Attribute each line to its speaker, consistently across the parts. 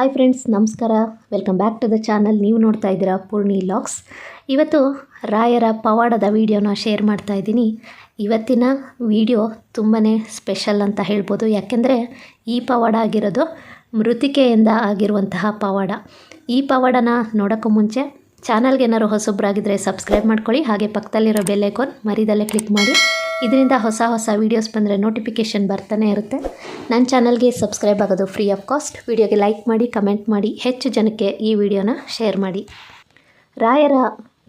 Speaker 1: Hi friends ನಮಸ್ಕಾರ. Welcome back to the channel ನೀವು ನೋಡ್ತಾ ಇದ್ದೀರಾ ಪೂರ್ಣಿ ಲಾಕ್ಸ್ ಇವತ್ತು ರಾಯರ ಪವಾಡದ ವಿಡಿಯೋನ ಶೇರ್ ಮಾಡ್ತಾ ಇದ್ದೀನಿ. ಇವತ್ತಿನ ವಿಡಿಯೋ ತುಂಬಾ ಸ್ಪೆಷಲ್ ಅಂತ ಹೇಳ್ಬೋದು. ಯಾಕೆಂದರೆ ಈ ಪವಾಡ ಆಗಿರೋದು ಮೃತಿಕೆಯಿಂದ ಆಗಿರುವಂತಹ ಪವಾಡ. ಈ ಪವಾಡನ ನೋಡೋಕ್ಕೂ ಮುಂಚೆ ಚಾನಲ್ಗೆ ಏನಾದ್ರು ಹೊಸೊಬ್ಬರಾಗಿದ್ದರೆ ಸಬ್ಸ್ಕ್ರೈಬ್ ಮಾಡ್ಕೊಳ್ಳಿ. ಹಾಗೆ ಪಕ್ಕದಲ್ಲಿರೋ ಬೆಲ್ ಐಕಾನ್ ಮರಿದಲ್ಲೇ ಕ್ಲಿಕ್ ಮಾಡಿ. ಇದರಿಂದ ಹೊಸ ಹೊಸ ವೀಡಿಯೋಸ್ ಬಂದರೆ ನೋಟಿಫಿಕೇಷನ್ ಬರ್ತಾನೆ ಇರುತ್ತೆ. ನನ್ನ ಚಾನಲ್ಗೆ ಸಬ್ಸ್ಕ್ರೈಬ್ ಆಗೋದು ಫ್ರೀ ಆಫ್ ಕಾಸ್ಟ್ ವೀಡಿಯೋಗೆ ಲೈಕ್ ಮಾಡಿ ಕಮೆಂಟ್ ಮಾಡಿ, ಹೆಚ್ಚು ಜನಕ್ಕೆ ಈ ವಿಡಿಯೋನ ಶೇರ್ ಮಾಡಿ. ರಾಯರ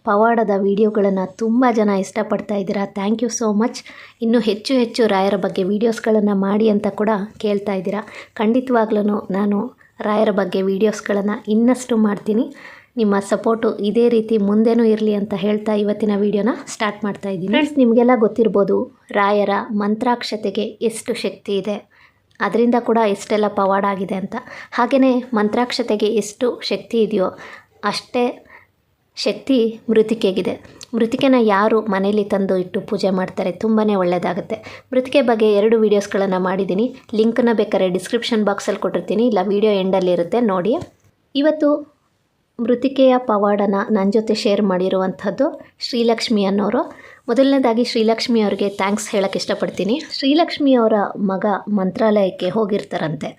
Speaker 1: ಪವಾಡದ ವಿಡಿಯೋಗಳನ್ನು ತುಂಬ ಜನ ಇಷ್ಟಪಡ್ತಾ ಇದ್ದೀರಾ? ಥ್ಯಾಂಕ್ ಯು ಸೋ ಮಚ್ ಇನ್ನೂ ಹೆಚ್ಚು ಹೆಚ್ಚು ರಾಯರ ಬಗ್ಗೆ ವೀಡಿಯೋಸ್ಗಳನ್ನು ಮಾಡಿ ಅಂತ ಕೂಡ ಕೇಳ್ತಾ ಇದ್ದೀರಾ. ಖಂಡಿತವಾಗ್ಲೂ ನಾನು ರಾಯರ ಬಗ್ಗೆ ವೀಡಿಯೋಸ್ಗಳನ್ನು ಇನ್ನಷ್ಟು ಮಾಡ್ತೀನಿ. ನಿಮ್ಮ ಸಪೋರ್ಟು ಇದೇ ರೀತಿ ಮುಂದೆನೂ ಇರಲಿ ಅಂತ ಹೇಳ್ತಾ ಇವತ್ತಿನ ವಿಡಿಯೋನ ಸ್ಟಾರ್ಟ್ ಮಾಡ್ತಾ ಇದ್ದೀನಿ. ಫ್ರೆಂಡ್ಸ್ ನಿಮಗೆಲ್ಲ ಗೊತ್ತಿರ್ಬೋದು ರಾಯರ ಮಂತ್ರಾಕ್ಷತೆಗೆ ಎಷ್ಟು ಶಕ್ತಿ ಇದೆ ಅದರಿಂದ ಕೂಡ ಎಷ್ಟೆಲ್ಲ ಪವಾಡ ಆಗಿದೆ ಅಂತ. ಹಾಗೆಯೇ ಮಂತ್ರಾಕ್ಷತೆಗೆ ಎಷ್ಟು ಶಕ್ತಿ ಇದೆಯೋ ಅಷ್ಟೇ ಶಕ್ತಿ ಮೃತಿಕೆಗಿದೆ. ಮೃತಿಕೆನ ಯಾರು ಮನೇಲಿ ತಂದು ಇಟ್ಟು ಪೂಜೆ ಮಾಡ್ತಾರೆ ತುಂಬಾ ಒಳ್ಳೆಯದಾಗುತ್ತೆ ಮೃತಿಕೆ ಬಗ್ಗೆ ಎರಡು ವೀಡಿಯೋಸ್ಗಳನ್ನು ಮಾಡಿದ್ದೀನಿ. ಲಿಂಕನ್ನು ಬೇಕಾದ್ರೆ ಡಿಸ್ಕ್ರಿಪ್ಷನ್ ಬಾಕ್ಸಲ್ಲಿ ಕೊಟ್ಟಿರ್ತೀನಿ. ಇಲ್ಲ ವಿಡಿಯೋ ಎಂಡಲ್ಲಿರುತ್ತೆ ನೋಡಿ. ಇವತ್ತು ಮೃತಿಕೆಯ ಪವಾಡನ ನನ್ನ ಜೊತೆ ಶೇರ್ ಮಾಡಿರುವಂಥದ್ದು ಶ್ರೀಲಕ್ಷ್ಮಿ ಅನ್ನೋರು. ಮೊದಲನೇದಾಗಿ ಶ್ರೀಲಕ್ಷ್ಮಿ ಅವರಿಗೆ ಥ್ಯಾಂಕ್ಸ್ ಹೇಳಕ್ಕೆ ಇಷ್ಟಪಡ್ತೀನಿ. ಶ್ರೀಲಕ್ಷ್ಮಿ ಅವರ ಮಗ ಮಂತ್ರಾಲಯಕ್ಕೆ ಹೋಗಿರ್ತಾರಂತೆ.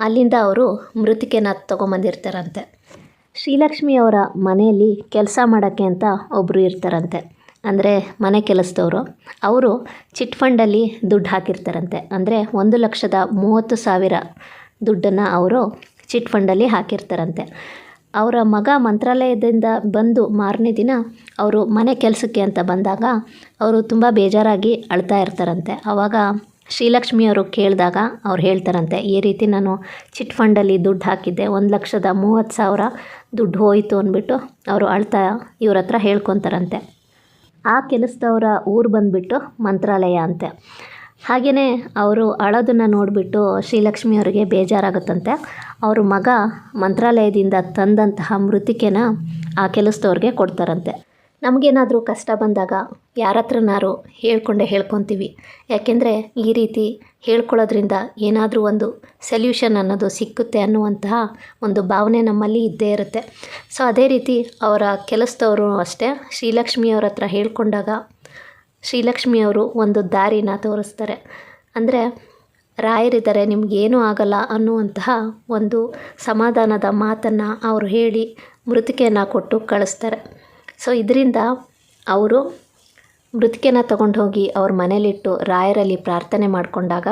Speaker 1: ಅಲ್ಲಿಂದ ಅವರು ಮೃತಿಕೆನ ತೊಗೊಂಬಂದಿರ್ತಾರಂತೆ. ಶ್ರೀಲಕ್ಷ್ಮಿ ಅವರ ಮನೆಯಲ್ಲಿ ಕೆಲಸ ಮಾಡೋಕ್ಕೆ ಅಂತ ಒಬ್ಬರು ಇರ್ತಾರಂತೆ. ಅಂದರೆ ಮನೆ ಕೆಲಸದವರು. ಅವರು ಚಿಟ್ ಫಂಡಲ್ಲಿ ದುಡ್ಡು ಹಾಕಿರ್ತಾರಂತೆ. ಅಂದರೆ ಒಂದು ಲಕ್ಷದ ಮೂವತ್ತು ಸಾವಿರ ದುಡ್ಡನ್ನು ಅವರು ಚಿಟ್ ಫಂಡಲ್ಲಿ ಹಾಕಿರ್ತಾರಂತೆ. ಅವರ ಮಗ ಮಂತ್ರಾಲಯದಿಂದ ಬಂದು ಮಾರನೇ ದಿನ ಅವರು ಮನೆ ಕೆಲಸಕ್ಕೆ ಅಂತ ಬಂದಾಗ ಅವರು ತುಂಬ ಬೇಜಾರಾಗಿ ಅಳ್ತಾ ಇರ್ತಾರಂತೆ. ಆವಾಗ ಶ್ರೀಲಕ್ಷ್ಮಿಯವರು ಕೇಳಿದಾಗ ಅವ್ರು ಹೇಳ್ತಾರಂತೆ, ಈ ರೀತಿ ನಾನು ಚಿಟ್ ಫಂಡಲ್ಲಿ ದುಡ್ಡು ಹಾಕಿದ್ದೆ, ಒಂದು ಲಕ್ಷದ ಮೂವತ್ತು ಸಾವಿರ ದುಡ್ಡು ಹೋಯಿತು ಅಂದ್ಬಿಟ್ಟು ಅವರು ಅಳ್ತಾ ಇವ್ರ ಹತ್ರ ಹೇಳ್ಕೊತಾರಂತೆ. ಆ ಕೆಲಸದವರ ಊರು ಬಂದುಬಿಟ್ಟು ಮಂತ್ರಾಲಯ ಅಂತೆ. ಹಾಗೆಯೇ ಅವರು ಅಳೋದನ್ನು ನೋಡಿಬಿಟ್ಟು ಶ್ರೀಲಕ್ಷ್ಮಿ ಅವರಿಗೆ ಬೇಜಾರಾಗುತ್ತಂತೆ. ಅವರು ಮಗ ಮಂತ್ರಾಲಯದಿಂದ ತಂದಂತಹ ಮೃತಿಕೆನ ಆ ಕೆಲಸದವ್ರಿಗೆ ಕೊಡ್ತಾರಂತೆ. ನಮಗೇನಾದರೂ ಕಷ್ಟ ಬಂದಾಗ ಯಾರ ಹತ್ರನಾರು ಹೇಳ್ಕೊಂಡೇ ಹೇಳ್ಕೊತೀವಿ. ಯಾಕೆಂದರೆ ಈ ರೀತಿ ಹೇಳ್ಕೊಳ್ಳೋದ್ರಿಂದ ಏನಾದರೂ ಒಂದು ಸೊಲ್ಯೂಷನ್ ಅನ್ನೋದು ಸಿಕ್ಕುತ್ತೆ ಅನ್ನುವಂತಹ ಒಂದು ಭಾವನೆ ನಮ್ಮಲ್ಲಿ ಇದ್ದೇ ಇರುತ್ತೆ. ಸೊ, ಅದೇ ರೀತಿ ಅವರ ಕೆಲಸದವರು ಅಷ್ಟೇ ಶ್ರೀಲಕ್ಷ್ಮಿಯವ್ರ ಹತ್ರ ಹೇಳ್ಕೊಂಡಾಗ ಶ್ರೀಲಕ್ಷ್ಮಿಯವರು ಒಂದು ದಾರಿನ ತೋರಿಸ್ತಾರೆ. ಅಂದರೆ, ರಾಯರಿದ್ದಾರೆ, ನಿಮಗೇನೂ ಆಗಲ್ಲ ಅನ್ನುವಂತಹ ಒಂದು ಸಮಾಧಾನದ ಮಾತನ್ನು ಅವರು ಹೇಳಿ ಮೃತಿಕೆಯನ್ನು ಕೊಟ್ಟು ಕಳಿಸ್ತಾರೆ. ಸೊ ಇದರಿಂದ ಅವರು ಮೃತಿಕೆನ ತಗೊಂಡು ಹೋಗಿ ಅವ್ರ ಮನೇಲಿಟ್ಟು ರಾಯರಲ್ಲಿ ಪ್ರಾರ್ಥನೆ ಮಾಡಿಕೊಂಡಾಗ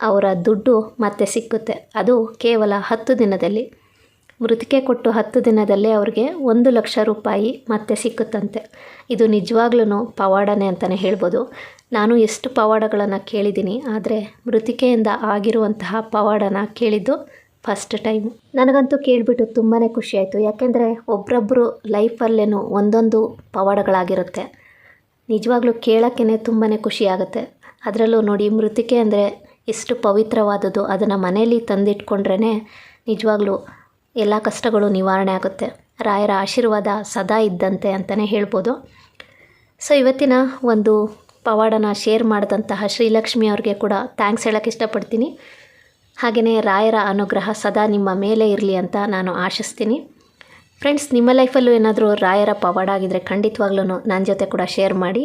Speaker 1: ಅವರ ದುಡ್ಡು ಮತ್ತೆ ಸಿಕ್ಕುತ್ತೆ. ಅದು ಕೇವಲ ಹತ್ತು ದಿನದಲ್ಲಿ ಮೃತಿಕೆ ಕೊಟ್ಟು ಹತ್ತು ದಿನದಲ್ಲೇ ಅವ್ರಿಗೆ ಒಂದು ಲಕ್ಷ ರೂಪಾಯಿ ಮತ್ತೆ ಸಿಕ್ಕುತ್ತಂತೆ. ಇದು ನಿಜವಾಗ್ಲೂ ಪವಾಡನೆ ಅಂತಲೇ ಹೇಳ್ಬೋದು. ನಾನು ಎಷ್ಟು ಪವಾಡಗಳನ್ನು ಕೇಳಿದ್ದೀನಿ, ಆದರೆ ಮೃತಿಕೆಯಿಂದ ಆಗಿರುವಂತಹ ಪವಾಡನ ಕೇಳಿದ್ದು ಫಸ್ಟ್ ಟೈಮ್ ನನಗಂತೂ ಕೇಳಿಬಿಟ್ಟು ತುಂಬಾ ಖುಷಿಯಾಯಿತು. ಯಾಕೆಂದರೆ ಒಬ್ಬರೊಬ್ಬರು ಲೈಫಲ್ಲೇನು ಒಂದೊಂದು ಪವಾಡಗಳಾಗಿರುತ್ತೆ. ನಿಜವಾಗ್ಲೂ ಕೇಳೋಕ್ಕೇ ತುಂಬಾ ಖುಷಿಯಾಗುತ್ತೆ. ಅದರಲ್ಲೂ ನೋಡಿ, ಮೃತಿಕೆ ಅಂದರೆ ಎಷ್ಟು ಪವಿತ್ರವಾದದ್ದು. ಅದನ್ನು ಮನೆಯಲ್ಲಿ ತಂದಿಟ್ಕೊಂಡ್ರೇ ನಿಜವಾಗ್ಲೂ ಎಲ್ಲ ಕಷ್ಟಗಳು ನಿವಾರಣೆ ಆಗುತ್ತೆ. ರಾಯರ ಆಶೀರ್ವಾದ ಸದಾ ಇದ್ದಂತೆ ಅಂತಲೇ ಹೇಳ್ಬೋದು. ಸೊ ಇವತ್ತಿನ ಒಂದು ಪವಾಡನ ಶೇರ್ ಮಾಡಿದಂತಹ ಶ್ರೀಲಕ್ಷ್ಮಿ ಅವ್ರಿಗೆ ಕೂಡ ಥ್ಯಾಂಕ್ಸ್ ಹೇಳೋಕ್ಕೆ ಇಷ್ಟಪಡ್ತೀನಿ. ಹಾಗೆಯೇ ರಾಯರ ಅನುಗ್ರಹ ಸದಾ ನಿಮ್ಮ ಮೇಲೆ ಇರಲಿ ಅಂತ ನಾನು ಆಶಿಸ್ತೀನಿ. ಫ್ರೆಂಡ್ಸ್ ನಿಮ್ಮ ಲೈಫಲ್ಲೂ ಏನಾದರೂ ರಾಯರ ಪವಾಡ ಆಗಿದ್ದರೆ ಖಂಡಿತವಾಗ್ಲೂ ನನ್ನ ಜೊತೆ ಕೂಡ ಶೇರ್ ಮಾಡಿ.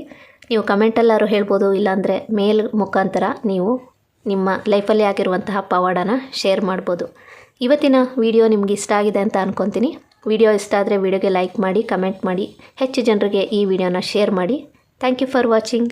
Speaker 1: ನೀವು ಕಮೆಂಟಲ್ಲಾರು ಹೇಳ್ಬೋದು, ಇಲ್ಲಾಂದರೆ ಮೇಲ್ ಮುಖಾಂತರ ನೀವು ನಿಮ್ಮ ಲೈಫಲ್ಲಿ ಆಗಿರುವಂತಹ ಪವಾಡನ ಶೇರ್ ಮಾಡ್ಬೋದು. ಇವತ್ತಿನ ವಿಡಿಯೋ ನಿಮ್ಗೆ ಇಷ್ಟ ಆಗಿದೆ ಅಂತ ಅಂದ್ಕೊತೀನಿ ವಿಡಿಯೋ ಇಷ್ಟ ಆದರೆ ವಿಡಿಯೋಗೆ ಲೈಕ್ ಮಾಡಿ ಕಮೆಂಟ್ ಮಾಡಿ. ಹೆಚ್ಚು ಜನರಿಗೆ ಈ ವಿಡಿಯೋನ ಶೇರ್ ಮಾಡಿ. Thank you for watching